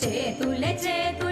చేతుల చేతు